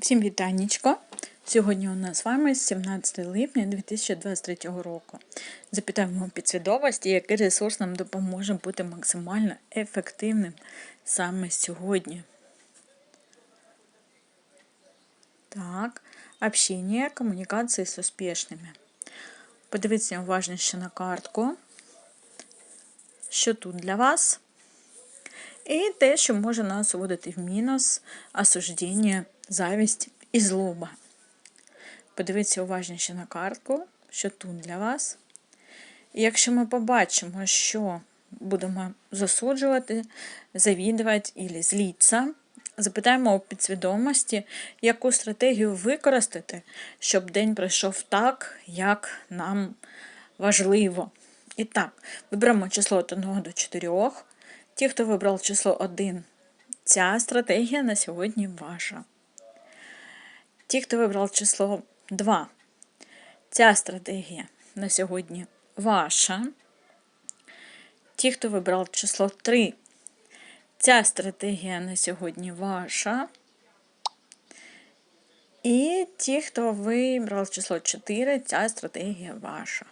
Всім вітанечко! Сьогодні у нас з вами 17 липня 2023 року. Запитаємо підсвідомості, який ресурс нам допоможе бути максимально ефективним саме сьогодні. Так, общение, комунікації з успішними. Подивіться уважніше на картку, що тут для вас. І те, що може нас уводити в мінус, осуждення, завість і злоба. Подивіться уважніше на картку, що тут для вас. І якщо ми побачимо, що будемо засуджувати, завідувати і злітися, запитаємо у підсвідомості, яку стратегію використати, щоб день пройшов так, як нам важливо. І так, виберемо число від 1 до 4. Ті, хто вибрав число 1, ця стратегія на сьогодні ваша. Ті, хто вибрав число 2, ця стратегія на сьогодні ваша. Ті, хто вибрав число 3, ця стратегія на сьогодні ваша. І ті, хто вибрав число 4, ця стратегія ваша.